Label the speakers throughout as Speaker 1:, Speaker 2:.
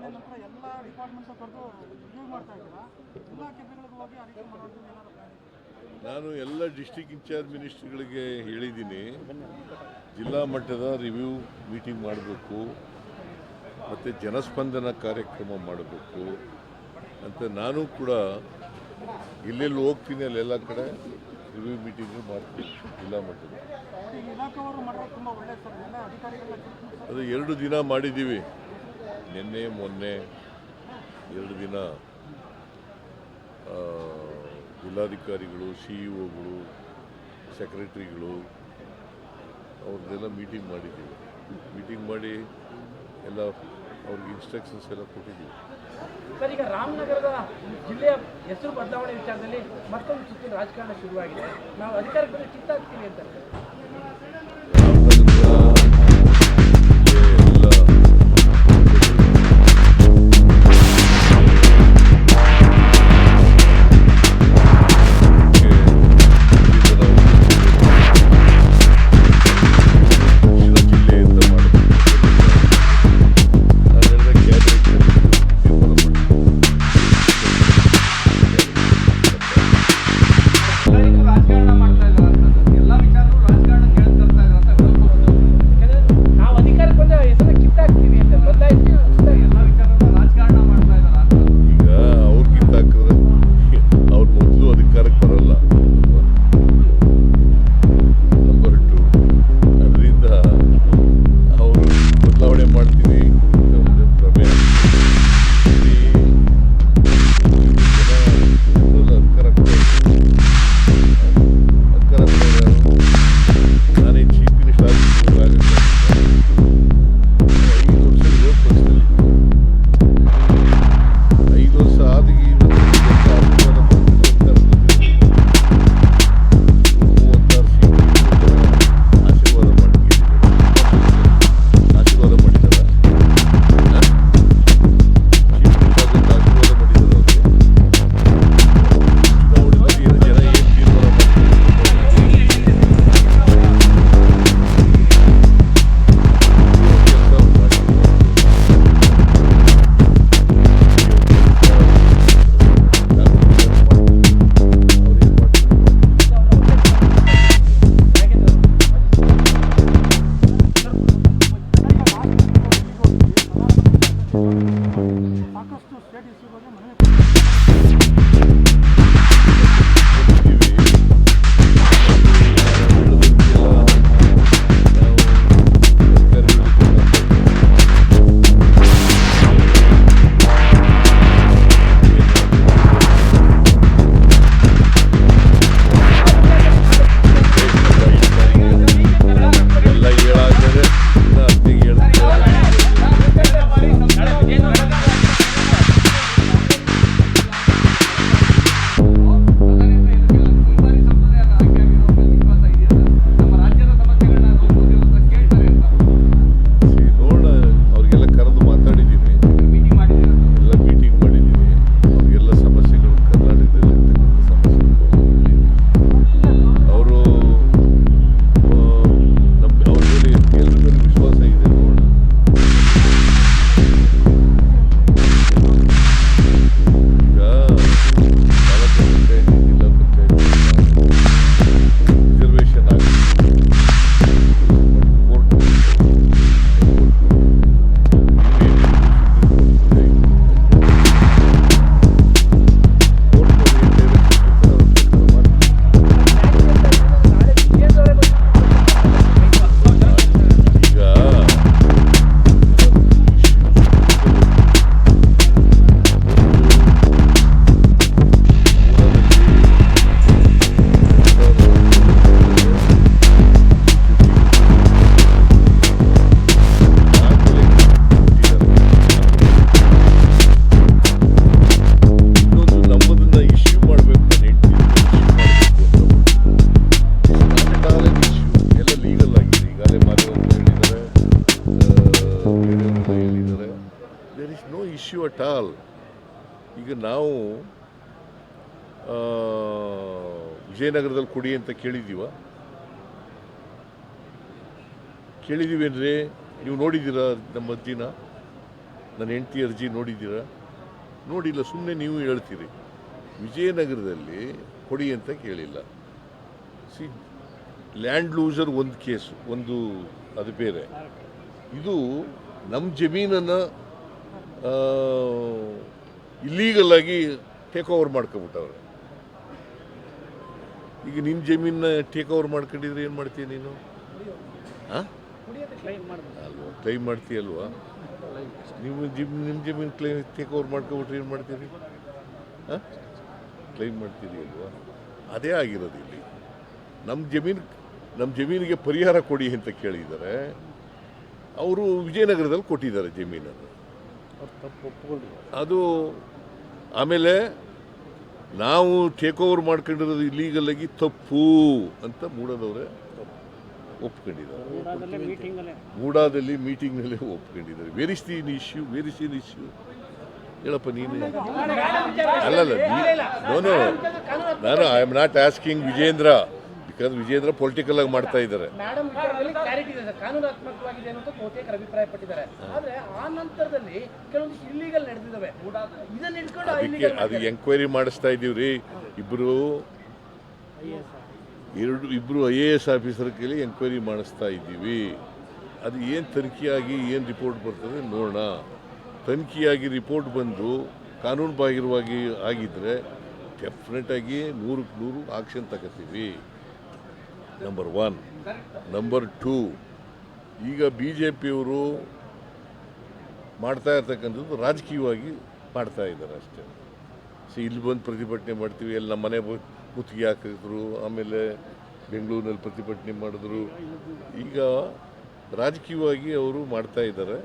Speaker 1: ಚುನಾವಣೆ ನಂತರ ಡಿಪಾರ್ಟ್ಮೆಂಟ್ಸ್ ಕರೆದು ರಿವ್ಯೂ ಮಾಡ್ತಾ ಇದ್ದೀರಾ? ಎಲ್ಲ ಹೋಗಿ ಮಾಡೋದು
Speaker 2: ನಾನು ಎಲ್ಲ ಡಿಸ್ಟಿಕ್ ಇನ್ಚಾರ್ಜ್ ಮಿನಿಸ್ಟ್ರ್ಗಳಿಗೆ ಹೇಳಿದ್ದೀನಿ ಜಿಲ್ಲಾ ಮಟ್ಟದ ರಿವ್ಯೂ ಮೀಟಿಂಗ್ ಮಾಡಬೇಕು ಮತ್ತು ಜನಸ್ಪಂದನ ಕಾರ್ಯಕ್ರಮ ಮಾಡಬೇಕು ಅಂತ ನಾನು ಕೂಡ ಇಲ್ಲೆಲ್ಲಿ ಹೋಗ್ತೀನಿ ಅಲ್ಲೆಲ್ಲ ಕಡೆ ರಿವ್ಯೂ ಮೀಟಿಂಗ್ ಮಾಡ್ತೀನಿ ಜಿಲ್ಲಾ ಮಟ್ಟದ. ಅದು ಎರಡು ದಿನ ಮಾಡಿದ್ದೀವಿ. ನಿನ್ನೆ, ಮೊನ್ನೆ, ಎರಡು ದಿನ ಜಿಲ್ಲಾಧಿಕಾರಿಗಳು, ಸಿ ಇ ಒಗಳು, ಸೆಕ್ರೆಟ್ರಿಗಳು, ಅವ್ರದ್ದೆಲ್ಲ ಮೀಟಿಂಗ್ ಮಾಡಿದ್ದೀವಿ. ಮೀಟಿಂಗ್ ಮಾಡಿ ಎಲ್ಲ ಅವ್ರಿಗೆ ಇನ್ಸ್ಟ್ರಕ್ಷನ್ಸ್ ಎಲ್ಲ ಕೊಟ್ಟಿದ್ದೀವಿ.
Speaker 3: ಸರ್, ಈಗ ರಾಮನಗರದ ಜಿಲ್ಲೆಯ ಹೆಸರು ಬದಲಾವಣೆ ವಿಚಾರದಲ್ಲಿ ಮತ್ತೊಂದು ಸುತ್ತಿನ ರಾಜಕಾರಣ ಶುರುವಾಗಿದೆ. ನಾವು ಅಧಿಕಾರಕ್ಕೆ ಚಿತ್ತಾಗ್ತೀವಿ ಅಂತ.
Speaker 2: ಅಟ್ ಆಲ್ ಈಗ ನಾವು ವಿಜಯನಗರದಲ್ಲಿ ಕೊಡಿ ಅಂತ ಕೇಳಿದ್ದೀವ. ಕೇಳಿದ್ದೀವಿ ಅಂದರೆ ನೀವು ನೋಡಿದ್ದೀರಾ ನಮ್ಮ ಅಜ್ಜಿನ
Speaker 3: ನನ್ನ ಹೆಂಡತಿ ಅರ್ಜಿ ನೋಡಿದ್ದೀರಾ? ನೋಡಿಲ್ಲ ಸುಮ್ಮನೆ ನೀವು ಹೇಳ್ತೀರಿ. ವಿಜಯನಗರದಲ್ಲಿ ಕೊಡಿ ಅಂತ ಕೇಳಿಲ್ಲ. ಸಿ, ಲ್ಯಾಂಡ್ ಲೂಸರ್ ಒಂದು ಕೇಸು, ಒಂದು, ಅದು ಬೇರೆ. ಇದು ನಮ್ಮ ಜಮೀನನ್ನು ಇಲ್ಲೀಗಲ್ ಆಗಿ ಟೇಕ್ ಓವರ್ ಮಾಡ್ಕೊಬಿಟ್ಟವ್ರೆ ಈಗ ನಿನ್ನ ಜಮೀನ ಟೇಕ್ ಓವರ್ ಮಾಡ್ಕೊಂಡಿದ್ರೆ ಏನು ಮಾಡ್ತೀಯ ನೀನು? ಹಾಂ ಅಲ್ವಾ ಕ್ಲೈಮ್ ಮಾಡ್ತೀಯಲ್ವಾ? ನಿಮ್ಮ ಜಿಮ್ ನಿಮ್ಮ ಜಮೀನು ಕ್ಲೈಮ್ ಟೇಕ್ ಓವರ್ ಮಾಡ್ಕೊಬಿಟ್ರೆ ಏನು ಮಾಡ್ತೀರಿ? ಹಾಂ ಕ್ಲೈಮ್ ಮಾಡ್ತೀರಿ ಅಲ್ವಾ ಅದೇ ಆಗಿರೋದು ಇಲ್ಲಿ. ನಮ್ಮ ಜಮೀನು ನಮ್ಮ ಜಮೀನಿಗೆ ಪರಿಹಾರ ಕೊಡಿ ಅಂತ ಕೇಳಿದ್ದಾರೆ. ಅವರು ವಿಜಯನಗರದಲ್ಲಿ ಕೊಟ್ಟಿದ್ದಾರೆ ಜಮೀನನ್ನು. ಅದು ಆಮೇಲೆ ನಾವು ಟೇಕ್ ಓವರ್ ಮಾಡ್ಕೊಂಡಿರೋದು ಇಲ್ಲೀಗಲ್ ಆಗಿ ತಪ್ಪು ಅಂತ ಮೂಡದವ್ರೆ ಒಪ್ಕೊಂಡಿದ್ದಾರೆ ಮೂಡಾದಲ್ಲಿ ಮೀಟಿಂಗ್ನಲ್ಲೇ ಒಪ್ಕೊಂಡಿದ್ದಾರೆ ವೇರಿಸ್ತಿ is the issue ವೇರಿಸ್ತಿ in issue ಹೇಳಪ್ಪ ನೀನು ಅಲ್ಲಲ್ಲ ನಾನು I am not asking Vijendra because Vijendra political ಆಗಿ ಮಾಡ್ತಾ ಇದ್ದಾರೆ.
Speaker 2: ಮೇಡಮ್ ವಿಚಾರದಲ್ಲಿ ಕ್ಲಾರಿಟಿ ಇದೆ ಸರ್. ಕಾನೂನಾತ್ಮಕವಾಗಿದೆ ಅನ್ನೋದು ಬಹುತೇಕ ಅಭಿಪ್ರಾಯ ಪಟ್ಟಿದ್ದಾರೆ ಆದ್ರೆ ಆ ನಂತರದಲ್ಲಿ ಕೆಲವೊಂದು ಇಲ್ಲಿಗಲ್ ನಡೆದಿದ್ದಾವೆ. ಇದನ್ನ ಹಿಡ್ಕೊಂಡು
Speaker 3: ಅದಕ್ಕೆ ಅದು ಎಂಕ್ವೈರಿ ಮಾಡಿಸ್ತಾ ಇದ್ದೀವಿ ರೀ ಇಬ್ಬರು ಎರಡು ಇಬ್ಬರು ಐ ಎ ಎಸ್ ಆಫೀಸರ್ ಕೇಳಿ ಎಂಕ್ವೈರಿ ಮಾಡಿಸ್ತಾ ಇದ್ದೀವಿ. ಅದು ಏನು ತನಿಖೆಯಾಗಿ ಏನು ರಿಪೋರ್ಟ್ ಬರ್ತದೆ ನೋಡೋಣ. ತನಿಖೆಯಾಗಿ ರಿಪೋರ್ಟ್ ಬಂದು ಕಾನೂನು ಬಾಹಿರವಾಗಿ ಆಗಿದ್ದರೆ ಡೆಫಿನೆಟಾಗಿ ನೂರಕ್ಕೆ ನೂರು ಆಕ್ಷನ್ ತಗೋತೀವಿ. ನಂಬರ್ ಒನ್ ನಂಬರ್ ಟೂ ಈಗ ಬಿ ಜೆ ಪಿಯವರು ಮಾಡ್ತಾ ಇರ್ತಕ್ಕಂಥದ್ದು ರಾಜಕೀಯವಾಗಿ ಮಾಡ್ತಾ ಇದ್ದಾರೆ ಅಷ್ಟೇ. ಸೊ ಇಲ್ಲಿ ಬಂದು ಪ್ರತಿಭಟನೆ ಮಾಡ್ತೀವಿ, ಎಲ್ಲ ನಮ್ಮ ಮನೆ ಹಾಕಿದ್ರು, ಆಮೇಲೆ ಬೆಂಗಳೂರಿನಲ್ಲಿ ಪ್ರತಿಭಟನೆ ಮಾಡಿದ್ರು. ಈಗ ರಾಜಕೀಯವಾಗಿ ಅವರು ಮಾಡ್ತಾ ಇದ್ದಾರೆ.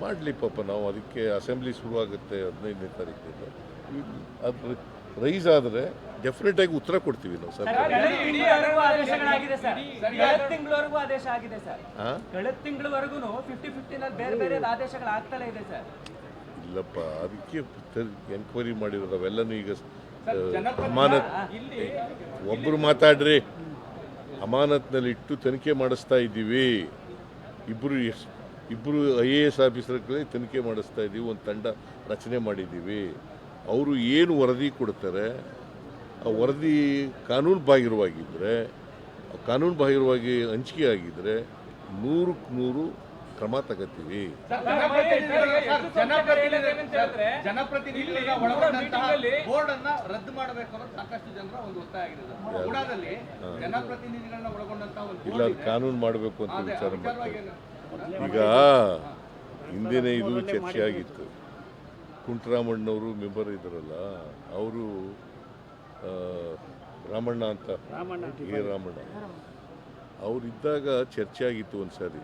Speaker 3: ಮಾಡಲಿ ಪಾಪ, ನಾವು ಅದಕ್ಕೆ ಅಸೆಂಬ್ಲಿ ಶುರುವಾಗುತ್ತೆ ಹದಿನೈದನೇ ತಾರೀಕಿಂದ. ಅದು ರೈಸ್ ಆದರೆ ಡೆಫಿನೆಟಾಗಿ ಉತ್ತರ ಕೊಡ್ತೀವಿ ನಾವು ಸರ್ಕಾರ
Speaker 4: ತಿಂಗಳವರೆಗೂ ಆದೇಶಗಳಾಗಿದೆ ಸರ್. ಕಳೆದ ತಿಂಗಳವರೆಗೂ ಆದೇಶ ಆಗಿದೆ ಸರ್.
Speaker 3: ಹಾಂ
Speaker 4: ಕಳೆದ ತಿಂಗಳವರೆಗೂ ಫಿಫ್ಟಿ ಫಿಫ್ಟಿನಲ್ಲಿ ಬೇರೆ ಬೇರೆ ಆದೇಶಗಳು ಆಗ್ತಲೇ ಇದೆ ಸರ್.
Speaker 3: ಇಲ್ಲಪ್ಪ ಅದಕ್ಕೆ ಎನ್ಕ್ವೈರಿ ಮಾಡಿರೋದು ಅವೆಲ್ಲನೂ ಈಗ ಅಮಾನತ್ ಒಬ್ಬರು ಮಾತಾಡ್ರಿ. ಅಮಾನತ್ನಲ್ಲಿ ಇಟ್ಟು ತನಿಖೆ ಮಾಡಿಸ್ತಾ ಇದ್ದೀವಿ. ಇಬ್ಬರು ಇಬ್ಬರು ಐ ಎ ಎಸ್ ಆಫೀಸರ್ಗಳೇ ತನಿಖೆ ಮಾಡಿಸ್ತಾ ಇದ್ದೀವಿ ಒಂದು ತಂಡ ರಚನೆ ಮಾಡಿದ್ದೀವಿ. ಅವರು ಏನು ವರದಿ ಕೊಡ್ತಾರೆ ಆ ವರದಿ ಕಾನೂನು ಬಾಹಿರವಾಗಿದ್ದರೆ ಕಾನೂನು ಬಾಹಿರವಾಗಿ ಹಂಚಿಕೆ ಆಗಿದ್ದರೆ ನೂರಕ್ಕೆ ನೂರು ಕ್ರಮ ತಗೋತೀವಿ. ಇಲ್ಲ ಅದು ಕಾನೂನು ಮಾಡಬೇಕು ಅಂತ ವಿಚಾರ
Speaker 5: ಮಾಡ್ತೀವಿ
Speaker 3: ಮಾಡ್ತಾರೆ ಈಗ ಹಿಂದಿನ ಇದು ಚರ್ಚೆ ಆಗಿತ್ತು ಕುಂಟರಾಮಣ್ಣವರು ಮೆಂಬರ್ ಇದ್ದಾರಲ್ಲ ಅವರು ರಾಮಣ್ಣ ಅಂತ. ಎ ರಾಮಣ್ಣ. ಅವರಿದ್ದಾಗ ಚರ್ಚೆ ಆಗಿತ್ತು ಒಂದು ಸಾರಿ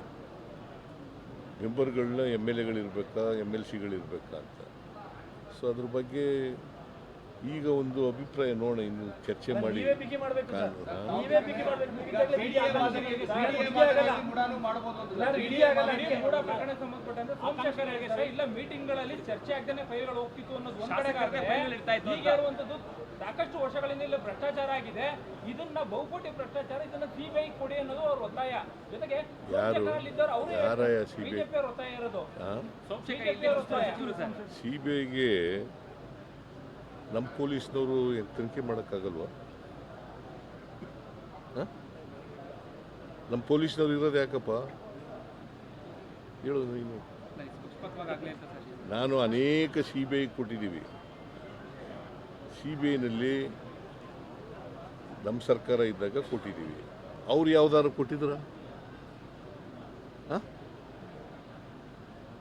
Speaker 3: ಮೆಂಬರ್ಗಳನ್ನ ಎಂ ಎಲ್ ಎಗಳಿರ್ಬೇಕಾ ಎಂ ಎಲ್ ಸಿಗಳಿರ್ಬೇಕಾ ಅಂತ. ಸೊ ಅದ್ರ ಬಗ್ಗೆ ಈಗ ಒಂದು ಅಭಿಪ್ರಾಯ ನೋಡೋಣ ಇನ್ನು ಚರ್ಚೆ ಮಾಡಿ
Speaker 6: ಸಾಕಷ್ಟು ವರ್ಷಗಳಿಂದ ಇಲ್ಲಿ ಭ್ರಷ್ಟಾಚಾರ ಆಗಿದೆ ಇದನ್ನ ಬಹುಕೋಟಿ ಭ್ರಷ್ಟಾಚಾರ ಇದನ್ನ ಸಿಬಿಐ ಕೊಡಿ ಅನ್ನೋದು ಅವ್ರ ಒತ್ತಾಯ ಜೊತೆಗೆ
Speaker 3: ಯಾರು? ನಮ್ಮ ಪೊಲೀಸ್ನವರು ತನಿಖೆ ಮಾಡೋಕ್ಕಾಗಲ್ವ? ನಮ್ಮ ಪೊಲೀಸ್ನವ್ರು ಇರೋದು ಯಾಕಪ್ಪ? ಹೇಳು ನೀನು. ನಾನು ಅನೇಕ ಸಿ ಬಿ ಐ ಕೊಟ್ಟಿದ್ದೀವಿ. ಸಿ ಬಿ ಐನಲ್ಲಿ ನಮ್ಮ ಸರ್ಕಾರ ಇದ್ದಾಗ ಕೊಟ್ಟಿದ್ದೀವಿ. ಅವ್ರು ಯಾವ್ದಾದ್ರು ಕೊಟ್ಟಿದ್ರ?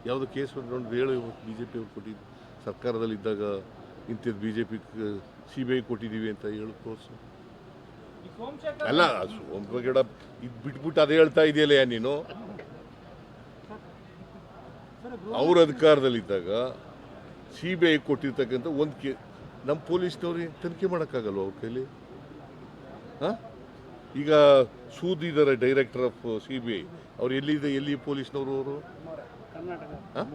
Speaker 3: ಯಾವುದು ಕೇಸ್ ಒಂದು ಹೇಳಿ ಬಿ ಜೆ ಪಿ ಅವ್ರು ಕೊಟ್ಟಿದ್ದು ಸರ್ಕಾರದಲ್ಲಿ ಇದ್ದಾಗ ಇಂಥದ್ದು B J P C B I ಕೊಟ್ಟಿದ್ದೀವಿ ಅಂತ ಹೇಳು ತೋರಿಸು ಅಲ್ಲ ಸೋಮಗೌಡ ಇದು ಬಿಟ್ಬಿಟ್ಟು ಅದೇ ಹೇಳ್ತಾ ಇದೆಯಲ್ಲ ನೀನು? ಅವ್ರ ಅಧಿಕಾರದಲ್ಲಿದ್ದಾಗ ಸಿ ಬಿ ಐ ಕೊಟ್ಟಿರ್ತಕ್ಕಂಥ ಒಂದು ಕೇ ನಮ್ಮ ಪೊಲೀಸ್ನವ್ರಿಗೆ ತನಿಖೆ ಮಾಡೋಕ್ಕಾಗಲ್ವ ಅವ್ರ ಕೈಲಿ? ಹಾಂ? ಈಗ ಸೂದ್ ಇದ್ದಾರೆ director of C B I ಅವ್ರು ಎಲ್ಲಿದೆ ಎಲ್ಲಿ ಪೊಲೀಸ್ನವರು ಅವರು? ಹಾಂ?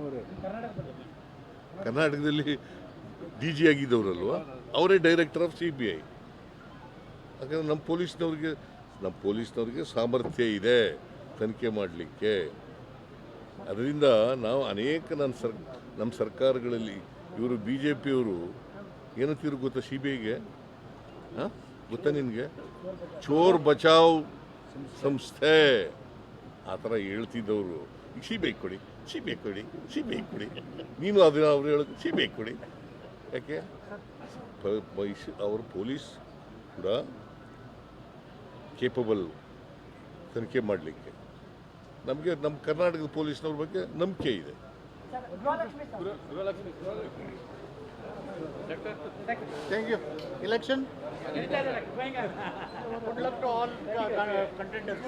Speaker 3: ಕರ್ನಾಟಕದಲ್ಲಿ ಡಿ ಜಿ ಆಗಿದ್ದವರಲ್ವ? ಅವರೇ director of C B I ಹಾಗಾದ್ರೆ ನಮ್ಮ ಪೊಲೀಸ್ನವ್ರಿಗೆ ನಮ್ಮ ಪೊಲೀಸ್ನವ್ರಿಗೆ ಸಾಮರ್ಥ್ಯ ಇದೆ ತನಿಖೆ ಮಾಡಲಿಕ್ಕೆ. ಅದರಿಂದ ನಾವು ಅನೇಕ ನನ್ನ ಸರ್ ನಮ್ಮ ಸರ್ಕಾರಗಳಲ್ಲಿ, ಇವರು ಬಿ ಜೆ ಪಿಯವರು ಏನಂತಿದ್ರು ಗೊತ್ತಾ ಸಿ ಬಿ ಐಗೆ ಹಾಂ? ಗೊತ್ತಾ ನಿನಗೆ? ಚೋರ್ ಬಚಾವ್ ಸಂಸ್ಥೆ. ಆ ಥರ ಹೇಳ್ತಿದ್ದವರು. ಸಿ ಬಿ ಐ ಕೊಡಿ ಸಿ ಬಿ ಐ ಕೊಡಿ ಸಿ ಬಿ ಐ ಕೊಡಿ. ನೀನು ಅದನ್ನ ಅವ್ರು ಹೇಳೋದು ಸಿ ಬಿ ಐ ಕೊಡಿ. ಯಾಕೆ? ಅವರು ಪೊಲೀಸ್ ಕೂಡ ಕೇಪಬಲ್ ತನಿಖೆ ಮಾಡಲಿಕ್ಕೆ. ನಮಗೆ ನಮ್ಮ ಕರ್ನಾಟಕದ ಪೊಲೀಸ್ನವ್ರ ಬಗ್ಗೆ ನಂಬಿಕೆ ಇದೆ.
Speaker 7: Thank you. Election? Good luck to all uh, contenders.